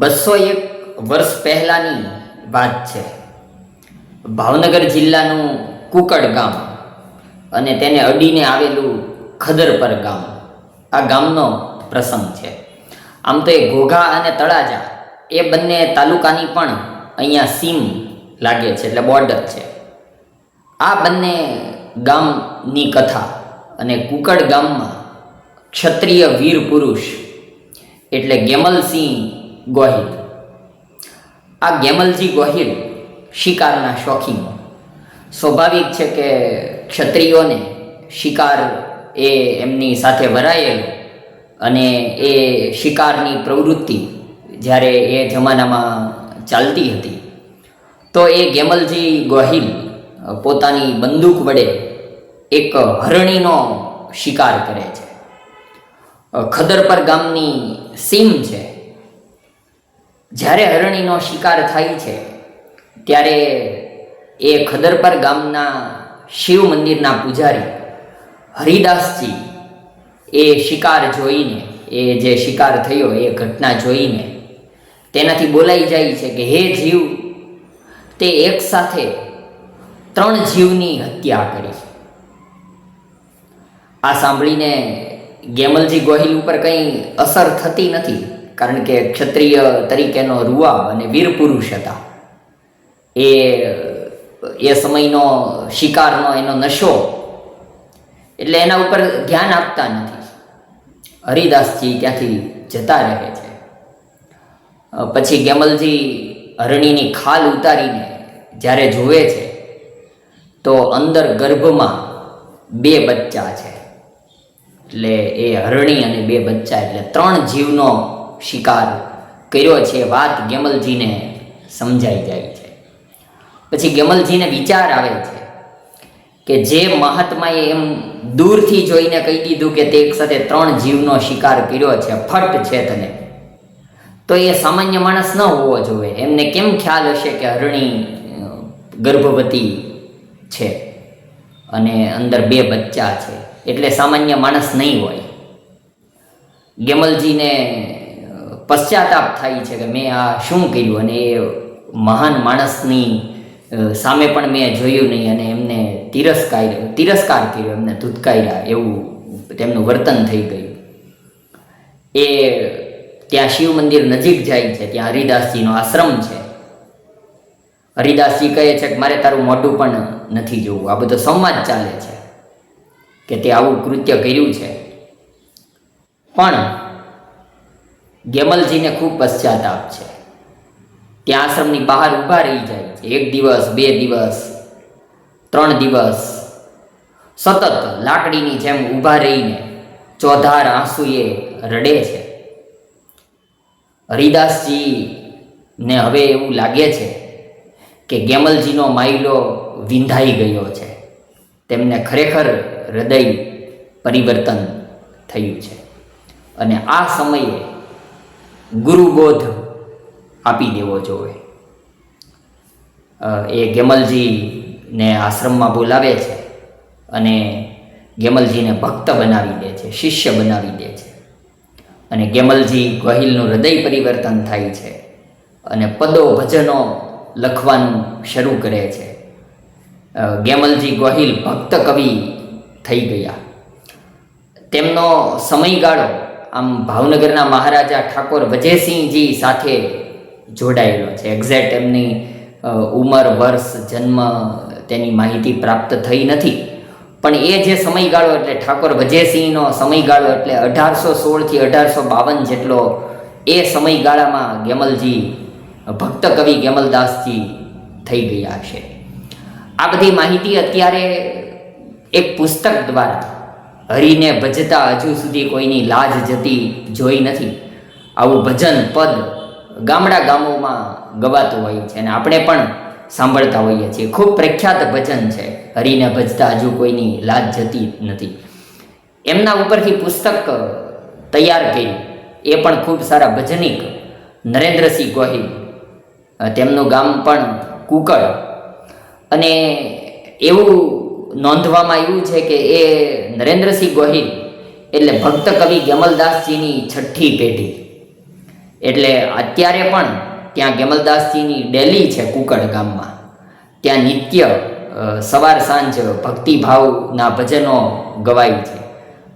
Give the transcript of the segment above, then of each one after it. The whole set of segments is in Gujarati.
બસો એક વર્ષ પહેલાંની વાત છે. ભાવનગર જિલ્લાનું કુકડ ગામ અને તેને અડીને આવેલું ખદરપર ગામ. આ ગામનો પ્રસંગ છે. આમ તો એ ઘોઘા અને તળાજા એ બંને તાલુકાની પણ અહીંયા સીમ લાગે છે એટલે બોર્ડર છે. આ બંને ગામની કથા અને કુકડ ગામમાં ક્ષત્રિય વીર પુરુષ એટલે ગેમલસિંહ ગોહિલ. આ ગેમલજી ગોહિલ શિકારના શોખીન. સ્વાભાવિક છે કે ક્ષત્રિયોને શિકાર એ એમની સાથે વરાયેલો અને એ શિકારની પ્રવૃત્તિ જ્યારે એ જમાનામાં ચાલતી હતી. તો એ ગેમલજી ગોહિલ પોતાની બંદૂક વડે એક હરણીનો શિકાર કરે છે. ખદરપર ગામની સીમ છે. જ્યારે હરણીનો શિકાર થાય છે, ત્યારે એ ખદરપર ગામના શિવ મંદિરના પૂજારી હરિદાસજી એ શિકાર જોઈને, એ જે શિકાર થયો એ ઘટના જોઈને તેનાથી બોલાઈ જાય છે કે, હે જીવ, તે એક સાથે ત્રણ જીવની હત્યા કરી આ સાંભળીને ગેમલજી ગોહિલ ઉપર કંઈ અસર થતી નથી. કારણ કે ક્ષત્રિય તરીકેનો રૂઆબ અને વીર પુરુષ હતા. એ એ સમયનો શિકારનો એનો નશો એટલે એના ઉપર ધ્યાન આપતા નથી. હરિદાસજી ત્યાંથી જતા રહે છે. પછી ગેમલજી હરણીની ખાલ ઉતારીને જ્યારે જુએ છે, તો અંદર ગર્ભમાં બે બચ્ચા છે. એટલે એ હરણી અને બે બચ્ચા, એટલે ત્રણ જીવનો શિકાર કર્યો છે વાત ગેમલજીને સમજાઈ જાય છે. પછી ગેમલજીને વિચાર આવે છે કે જે મહાત્માએ એમ દૂરથી જોઈને કહી દીધું કે તે એક સાથે ત્રણ જીવનો શિકાર કર્યો છે, ફટ છે તને. તો એ સામાન્ય માણસ ન હોવો જોઈએ. એમને કેમ ખ્યાલ હશે કે હરણી ગર્ભવતી છે અને અંદર બે બચ્ચા છે? એટલે સામાન્ય માણસ નહીં હોય. ગેમલજીને પશ્ચાતાપ થાય છે કે મેં આ શું કર્યું અને એ મહાન માણસની સામે પણ મેં જોયું નહીં અને એમને તિરસ્કાર તિરસ્કાર કર્યો, એમને ધૂતકાર્યા એવું તેમનું વર્તન થઈ ગયું. એ ત્યાં શિવ મંદિર નજીક જાય છે, ત્યાં હરિદાસજીનો આશ્રમ છે. હરિદાસજી કહે છે કે મારે તારું મોઢું પણ નથી જોવું. આ બધો સંવાદ ચાલે છે કે તે આવું કૃત્ય કર્યું છે. પણ ગેમલજીને ખૂબ પશ્ચાતાપ છે. ત્યાં આશ્રમની બહાર ઊભા રહી જાય છે. એક દિવસ, બે દિવસ, ત્રણ દિવસ. સતત લાકડીની જેમ ઊભા રહીને ચોધાર આંસુએ રડે છે. હરિદાસજીને હવે એવું લાગે છે કે ગેમલજીનો માયલો વિંધાઈ ગયો છે. તેમને ખરેખર હૃદય પરિવર્તન થયું છે. અને આ સમયે ગુરુબોધ આપી દેવો જોઈએ એ ગેમલજીને આશ્રમમાં બોલાવે છે અને ગેમલજીને ભક્ત બનાવી દે છે, શિષ્ય બનાવી દે છે. અને ગેમલજી ગોહિલનું હૃદય પરિવર્તન થાય છે અને પદો ભજનો લખવાનું શરૂ કરે છે. ગેમલજી ગોહિલ ભક્ત કવિ થઈ ગયા. તેમનો સમયગાળો આમ ભાવનગરના મહારાજા ઠાકોર વજયસિંહજી સાથે જોડાયેલો છે. એક્ઝેક્ટ એમની ઉંમર, વર્ષ, જન્મ તેની માહિતી પ્રાપ્ત થઈ નથી. પણ એ જે સમયગાળો એટલે ઠાકોર વજયસિંહનો સમયગાળો એટલે અઢારસો સોળથી અઢારસો બાવન જેટલો એ સમયગાળામાં ગેમલજી, ભક્ત કવિ ગેમલદાસજી થઈ ગયા છે. આ બધી માહિતી અત્યારે એક પુસ્તક દ્વારા હરિને ભજતા હજુ સુધી કોઈની લાજ જતી જોઈ નથી. આવું ભજન પદ ગામડા ગામોમાં ગવાતું હોય છે અને આપણે પણ સાંભળતા હોઈએ છીએ. ખૂબ પ્રખ્યાત ભજન છે હરિને ભજતા હજુ કોઈની લાજ જતી નથી. એમના ઉપરથી પુસ્તક તૈયાર કર્યું. એ પણ ખૂબ સારા ભજનિક નરેન્દ્રસિંહ ગોહિલ તેમનું ગામ પણ કુકળ. અને એવું નોંધવામાં આવ્યું છે કે એ નરેન્દ્રસિંહ ગોહિલ એટલે ભક્ત કવિ ગેમલદાસજીની છઠ્ઠી પેઢી. એટલે અત્યારે પણ ત્યાં ગેમલદાસજીની ડેલી છે કુકડ ગામમાં. ત્યાં નિત્ય સવાર સાંજ ભક્તિભાવના ભજનો ગવાય છે.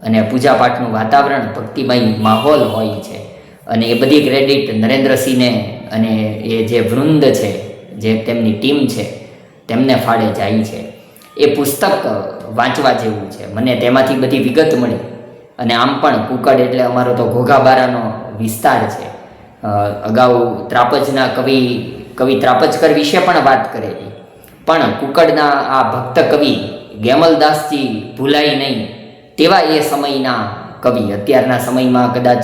અને પૂજાપાઠનું વાતાવરણ ભક્તિમય માહોલ હોય છે. અને એ બધી ક્રેડિટ નરેન્દ્રસિંહને અને એ જે વૃંદ છે, જે તેમની ટીમ છે, તેમને ફાળે જાય છે. એ પુસ્તક વાંચવા જેવું છે. મને તેમાંથી બધી વિગત મળી. અને આમ પણ કુકડ એટલે અમારો તો ઘોઘાબારાનો વિસ્તાર છે. અગાઉ ત્રાપજના કવિ કવિ ત્રાપજકર વિશે પણ વાત કરેલી. પણ કુકડના આ ભક્ત કવિ ગેમલદાસજી ભૂલાય નહીં તેવા એ સમયના કવિ. અત્યારના સમયમાં કદાચ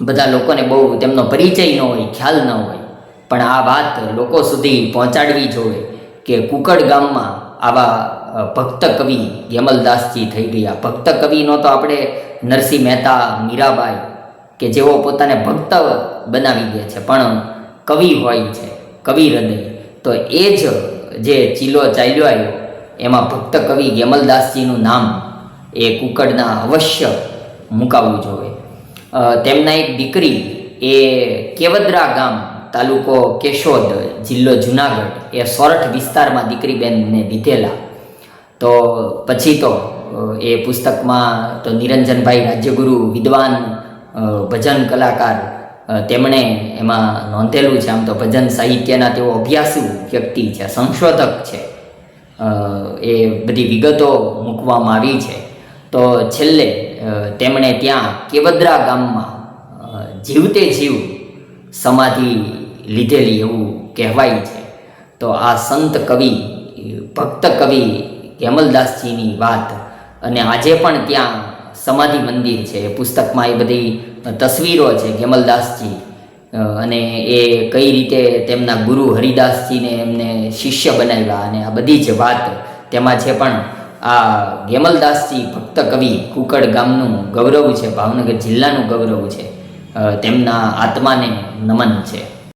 બધા લોકોને બહુ તેમનો પરિચય ન હોય, ખ્યાલ ન હોય. પણ આ વાત લોકો સુધી પહોંચાડવી જોઈએ કે કુકડ ગામમાં આવા ભક્ત કવિ યમલદાસજી થઈ ગયા. ભક્ત કવિનો તો આપણે નરસિંહ મહેતા, મીરાબાઈ કે જેઓ પોતાને ભક્ત બનાવી દે છે, પણ કવિ હોય છે, કવિ હૃદય. તો એ જ જે ચીલો ચાલ્યો આવ્યો, એમાં ભક્ત કવિ યમલદાસજીનું નામ એ કુકડના અવશ્ય મુકાવવું જોઈએ તેમના એક દીકરી એ કેવદરા ગામ તાલુકો કેશોદ, જિલ્લો જુનાગઢ એ સોરઠ વિસ્તારમાં દીકરીબેનને દીધેલા. તો પછી તો એ પુસ્તકમાં તો નિરંજનભાઈ રાજ્યગુરુ વિદ્વાન ભજન કલાકાર તેમણે એમાં નોંધેલું છે, આમ તો ભજન સાહિત્યના તેઓ અભ્યાસુ વ્યક્તિ છે, સંશોધક છે. એ બધી વિગતો મૂકવામાં આવી છે. તો છેલ્લે તેમણે ત્યાં કેવદરા ગામમાં જીવતે જીવ સમાધિ લીધેલી એવું કહેવાય છે. તો આ સંત કવિ, ભક્ત કવિ કેમલદાસજીની વાત અને આજે પણ ત્યાં સમાધિ મંદિર છે. પુસ્તકમાં એ બધી તસવીરો છે કેમલદાસજી. અને એ કઈ રીતે તેમના ગુરુ હરિદાસજીને એમને શિષ્ય બનાવ્યા અને આ બધી જ વાત તેમાં છે પણ આ ગેમલદાસજી ભક્ત કવિ કુકડ ગામનું ગૌરવ છે, ભાવનગર જિલ્લાનું ગૌરવ છે. તેમના આત્માને નમન છે.